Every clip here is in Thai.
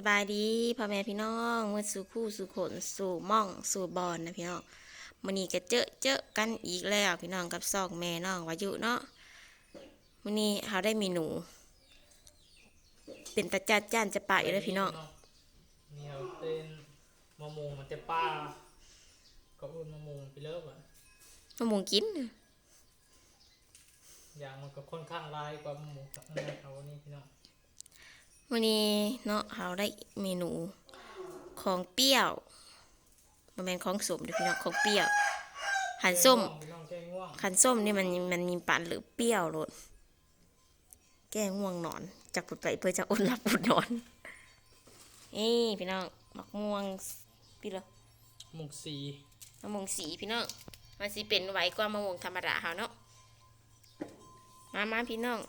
สบายดีพ่อแม่พี่น้องเมื่อสู่คู่สู่ขนสู่ม่องสู่บอลนะพี่น้องมื้อนี้ก็เจอเจอกันอีกแล้วพี่น้องกับซอกแม่น้องวายุเนาะมื้อนี้เขาได้เมนูเป็นตาจ้านจ้านจะปะอยู่เลยพี่น้องเนี่ยเป็นมะม่วงมันจะป้าก็อุ่นมะม่วงไปเลิกอะมะม่วงกินอย่างมันก็ค่อนข้างลายกว่ามะม่วงกับมะม่วงเอานี่พี่น้อง มื้อนี้เนาะเขาได้เมนูของเปรี้ยวมันเป็นของสมเด้อพี่น้องของเปรี้ยวหันส้มพี่น้องแก้ง่วงขันส้มนี่มันมันมีปานหรือเปรี้ยวรสแก้ง่วงนอน จากปุดไปเพื่อจะอดหลับอดนอนนี่พี่น้องมักม่วงพี่เหรอมะม่วงสีมะม่วงสีพี่น้องมันสิเป็นไหวกว่ามะม่วงธรรมดาเขาเนาะมามาพี่น้อง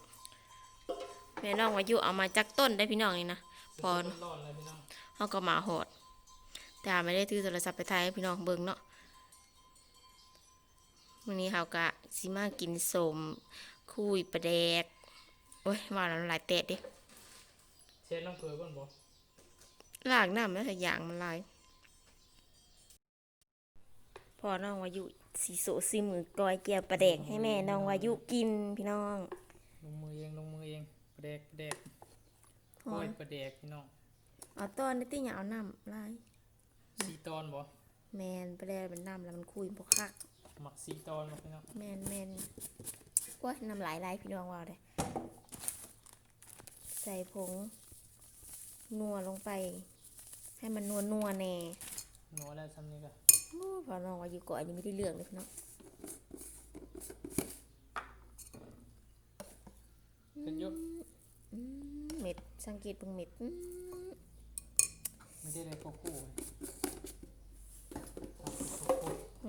แม่น้องวายุเอามาจากต้นได้พี่น้องนี่นะพอเป็นร้อนเลยพี่น้องเขาก็มาหอด แต่ไม่ได้ถือโทรศัพท์ไปถ่ายให้พี่น้องเบิ่งเนาะวันนี้เขาก็สิมากินสมคุยปลาแดกโอ้ยว่าแล้วน้ำลายแตะเดิเช็ดน้ำเกลือก่อนบ่ลากน้ำแล้วแต่อย่างมันลายพอน้องวายุสีโสสีมือกอยเกียวปลาแดกให้แม่น้องวายุกินพี่น้องลงมือเองลงมือเอง ประแดกประแดกหอก้อยยประแดกพี่น้องเอาต้นนี่ติอย่าเอาน้ำลายสีตอนบ่แมนปลาแดกเป็นน้ำแล้วมันคุยพวกคัก หมักสีตอนบ่พี่น้องแมนแมนว้ยน้ำลายไหลพี่น้องว่าเลยใส่ผง นัวลงไป ให้มันนัวนัวๆแน่หนัวแล้วซ้ำนี่ก็โอ้ยพอน้องว่าอยู่ก่อนอันนี้ไม่ได้เรื่องเลยพี่น้อง เป็นยุบอืมเม็ดสังเกตเบิ่งเม็ดอืมไม่ได้เลยโกโก้เลย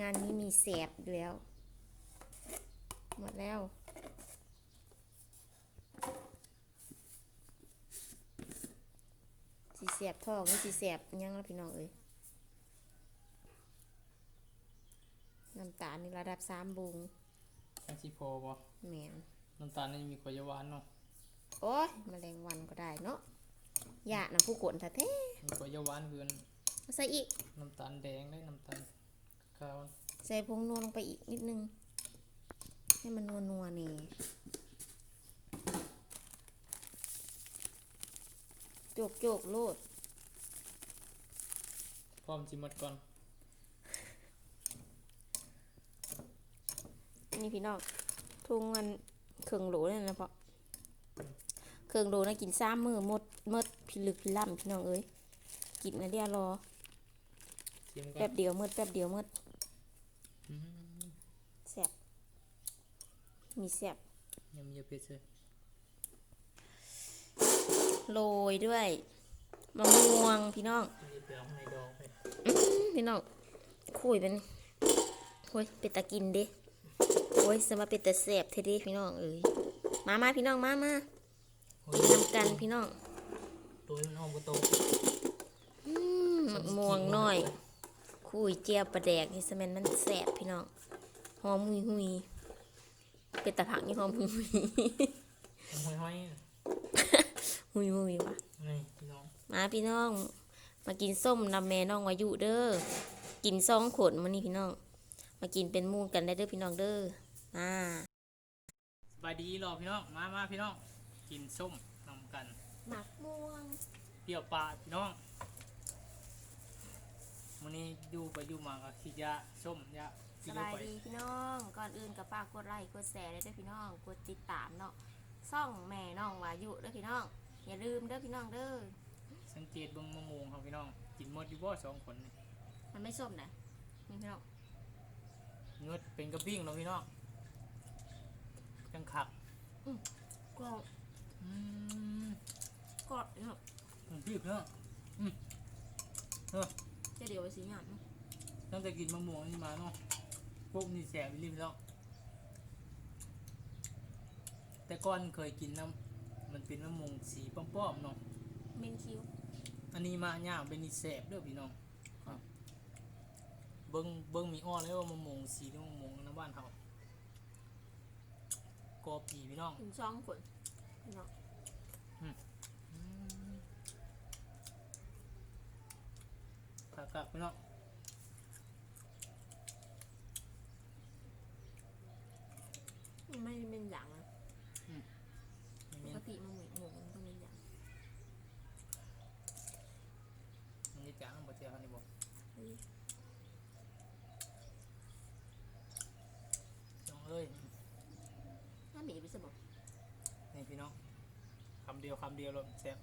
งานนี้มีแสบอยู่แล้ว หมดแล้ว สีแสบท้องนี่สีแสบอิหยังแล้วพี่น้องเอ้ยน้ำตาลนี่ระดับสามบุงทั้งสีโพบ่แมน น้ำตาลนี่มีขวดยาหวานเนาะโอ้ยแมลงวันก็ได้เนาะยาน้ำผู้กลแท้มีขวดยาหวานคือๆเอาใส่อีก น้ำตาลแดงได้น้ำตาลขาวใส่ผงนัวลงไปอีกนิดนึง ให้มันนัวนัวๆนี่โจกโจกๆโลด พร้อมจิหมดก่อนนี่พี่น้องทุงมัน เครื่องโหลเนี่ยนะเพาะเครื่องโหลนะกินซ้ำมือหมดหมดพิลึกพิล่ำพี่น้องเอ้ยกินนะเดียวรอชิมก่อแป๊นบเดียวหมดแป๊บเดียวหมดอืมแซ่บมีแซ่บยังมีเยอะเผ็ดเลยโรยด้วยมะม่วงพี่น้องมีเปลือกในดองเลยพี่น้องคุยเป็นคุยเป็ดตากินเดิ โอ้ยสมาเป็ดตาแสบเทเดิพี่น้องเอ้ยมามาพี่น้องมามาโอ้กิยนน้ำกันพี่น้องตัวมันหอมกระโตอืมมะม่วงน้อย คุยเจียวปลาแดกนี่สมันมันแสบพี่น้องหอมหุยหุยเป็ดตาผักนี่หอมหุยหุยห้อยห้อยหุยหุยว่ะๆนี่พี่น้องมาพี่น้อง มากินส้มนำแม่น้องวายุเด้อกินซองขนมานี่พี่น้อง มากินเป็นหมูกันได้เด้อพี่น้องเด้อ อ่าสบายดีรอพี่น้องมามาพี่น้องกินส้มนำกันหมักม่วงเปรี้ยวปลาพี่น้องวันนี้อยู่ไปอยู่มาก็ขี้ยาส้มยาสกินบายไปดีพี่น้อง ก่อนอื่นกับป้ากกดไลค์กดแชร์ได้เด้อพี่น้องกดติดตามเนาะซ่องแม่น้องวายุเด้อพี่น้อง อย่าลืมเด้อพี่น้องเด้อสังเกตเบิ่งมะม่วงครับพี่น้องกินหมดอยู่บ่สองคนนี่มันไม่ส้มนะนี่พี่น้องเนื้อเป็นกระปิ้งเนาะพี่น้อง จังขักก็อืมก็เนาะอืมพี่พี่น้องอืมเออจะเดี๋ยวไว้สีหยาดเนาะตั้งแต่กินมะม่วงนี่มาเนาะพวกนี่แสบริมแล้ว แต่ก่อนเคยกินน้ำมันเป็นมะม่วงสีป้อมๆเนาะเมนคิวอันนี้มาย่างเป็นนิแสบเด้อพี่น้องครับเบิ้งเบิ้งมีอ้อนเลยว่ามะม่วงสีนี่มะม่วงน้ำบ้านเขา กอปีพี่น้องถึงช่องขนพี่น้องอืมกับพี่น้องมันไม่เป็นอย่างนะไม่ปมีกติมันหมูหมูมันต้องเป็นอย่างมันนี่จ้างบ่เที่ยวเขานี่บอก เฮ้ย น้องเอ้ย ถ้าหมีไปสบอก นี่พี่น้องคำ เดียวคำเดียวเราแซ่บ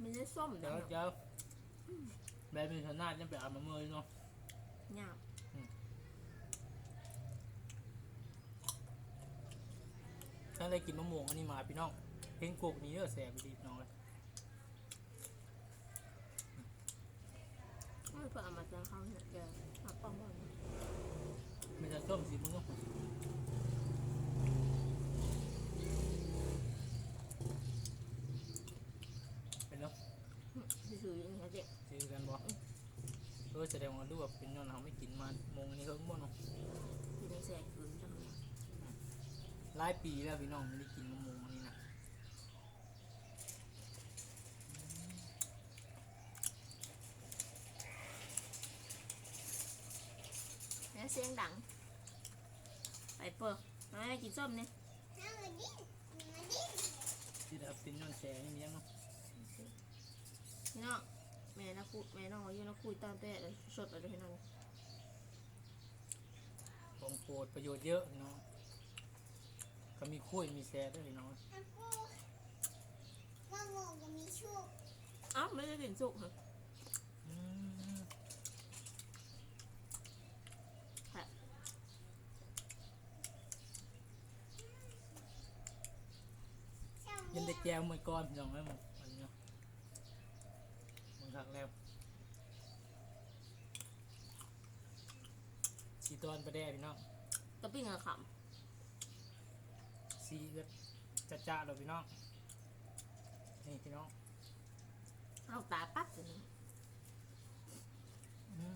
มันจะส้มเดี๋ยวเนาะเดี๋ยวแบบมีขนาดยังไปเอามาเมื่อยเนาะหยาบถ้าได้กินมะม่วงอันนี้มาพี่น้องเพ่งกกนี้เด้อแซ่บดีพี่น้องเลยไม่เพื่อเอามาจะเข้าเนี่ยจะมาป้องบ่อน มันจะส้มสีมึงเนาะเป็นเนาะซื้ออย่างเงี้ยเจ๊ซื้อกันบ่เออแสดงว่ารู้ว่าเป็นย้อนเราไม่กินมาโมงนี้เฮิงบ่เนาะที่ในแสกขืนจังเลยหลายปีแล้วพี่น้องไม่ได้กินมะม่วงอันนี้นะ แล้วเสียงดัง ไปเปิดมาให้กินส้มเนี่ยที่ได้เป็นย้อนแซ่นี่ยังเนาะพี่น้องแม่นะคุแม่น้องอายุนะคุยตามแต่เลยสดเลยพี่น้องของโปรดประโยชน์เยอะพี่น้องก็มีคุยมีแซ่ด้วยพี่น้องว่าโมก็มีโชคอ้าวไม่ได้กินสุกเหรออืม ช่าง ยันได้ แจวมือก้อนพี่น้องไหมมึงอันนี้เนาะมึงทักแล้วสีตอนประแดพี่น้องกระปิ้งอะขสีก็จะจ้าเราพี่น้องนี่พี่น้องำเอาตาปั๊บเลยนะอื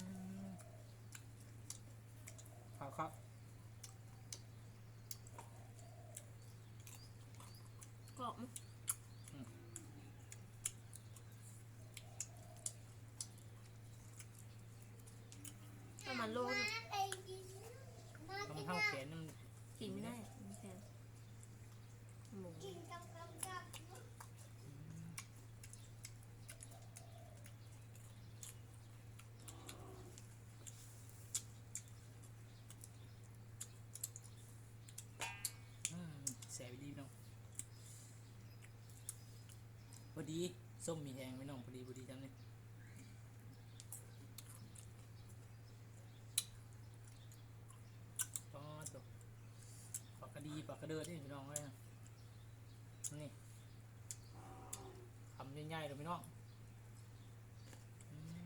มครับครับ กรอบมั้ยประมาณ โลนึงไปกินมาทำกินเท้าแขนนั่นกินไม่ได้มันแพงหมูแสบดีน้องพอดีส้มมีแหงพี่น้องพอดีพอดีจังเลยก็จบปากกระดีปากกระเดิดนี่พี่น้องเลยนะนี่คำใหญ่ๆเลยพี่น้องอืม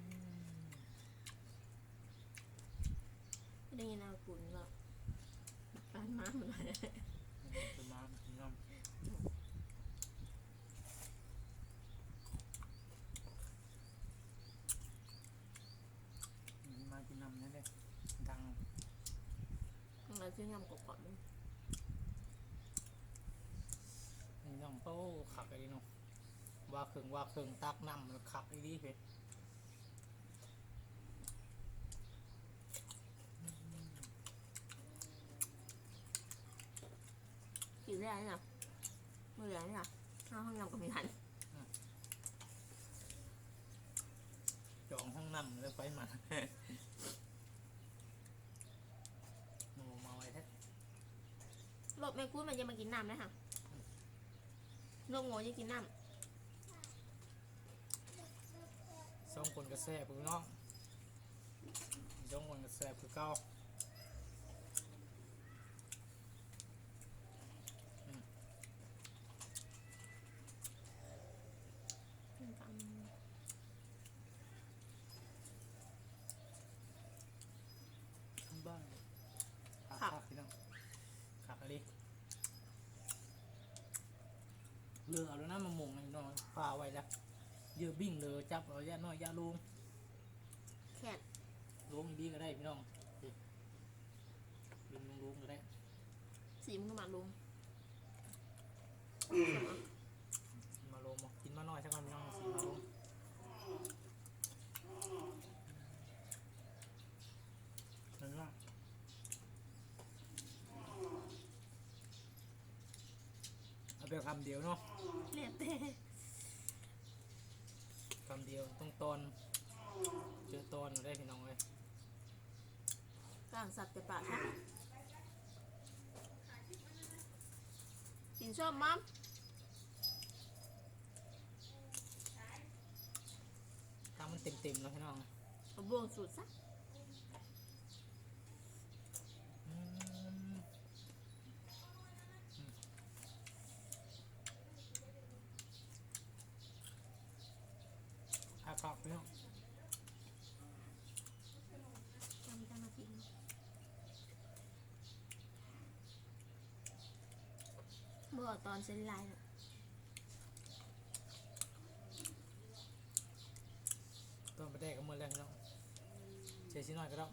ไม่ได้ยินเอากุนหรอกการมาเหมือนกันจะมาพี่น้องอืมมากินน้ำนั่นเลยดังเราซื้อยำกรอบๆด้วยนี่น้องโต้ ขับไปดิเนาะว่าเครื่องว่าเครื่องตักน้ำแล้วขับไปดิเพ่กินได้ไหมเมื่อไหร่เนี่ยข้าวห้องยำกับมีทันจองห้องน้ำแล้วไปมาโอ้มาไว้แท้รถแม่กู้มันจะมากินน้ำนะค่ะ นกโง่จะกินน้สองคนกระแสบพี่น้องสองคนกระแสบคือเก่าำทั้งบ้านขับขับขับพี่น้องขับอะไร เรือเอาแล้วนะมาหมงไอ้น้องพาไว้แล้วเยอะบิ่งเลยจับเอาย่าน้อยย่าลุงแค่ลุงดีก็ได้พี่น้องลุงลุงลุงก็ได้สีมันก็มาลุง มาลงมากินมาหน่อยสักวันพี่น้องสีมาลงนั่นว่าเอาไป คำเดียวเนาะเรียบแต่คำเดียวต้องตอนเจอตอนได้พี่น้องเลยกลางสัตว์แต่ปากครับกินชอบมั้มถ้ามันเต็มเต็มๆแล้วพี่น้องเอาบวงสูตรซะ อืมอาครับพี่น้อง จำจำมากิน เมื่อตอนเส้นลายน่ะต้นประเดกก็มือแรงพี่น้องเชชิหน่อยก็ได้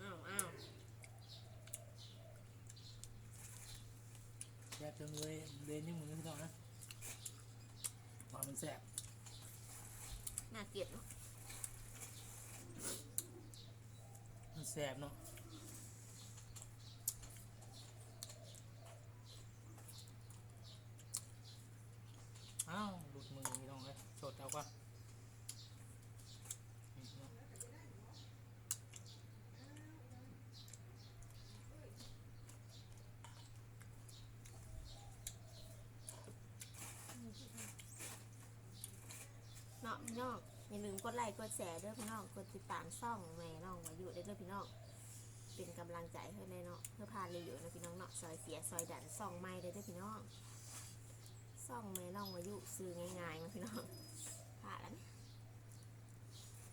อ้าวอ้าวแซ่บจนเลยเลนยังมือพี่น้องนะว่ามันแซ่บน่าเกลียดเนาะมันแซ่บเนาะอ้าวหลุดมือพี่น้องเลยสดเอาก่อนนี่พี่น้อง เนาะพี่น้องอย่าลืมกดไลค์กดแชร์ด้วยพี่น้องกดติดตามช่องแม่น้องมาอยู่ได้ด้วยพี่น้องเป็นกำลังใจให้แน่เนาะเพื่อพาเร็วๆนะพี่น้องเนาะซอยเสียซอยดันซ่องไม้ได้ด้วยพี่น้องซ่องแม่น้องมาอยู่ซื้อง่ายๆนะพี่น้องผ่าแล้วเนี่ย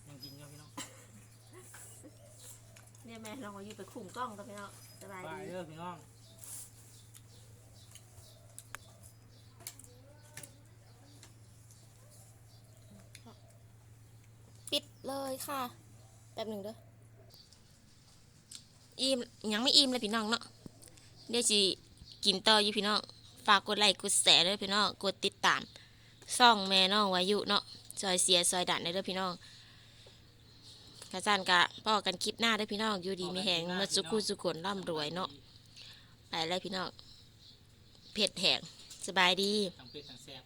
ยังกินอยู่พี่น้องเนี่ยแม่น้องมาอยู่ไปคุมกล้องกับพี่น้องสบายไปดี เด้อพี่น้อง ปิด เลยค่ะแป๊บหนึ่งเด้ออิ่มยังไม่อิ่มเลยพี่น้องเนาะเดี๋ยวสิกินต่ออยู่พี่น้องฝากกดไลค์กดแชร์ด้วยพี่น้องกดติดตามซ่องแม่น้องวายุเนาะซอยเสียซอยดันได้เด้อพี่น้องกระจานกะพ่อกันคลิปหน้าเด้อพี่น้องอยู่ดีมีแหงมาสุขุสุขนร่ำรวยเนาะไปแล้วพี่น้องเผ็ดแหงสบายดีทั้งเป็ดทั้งแซ่บ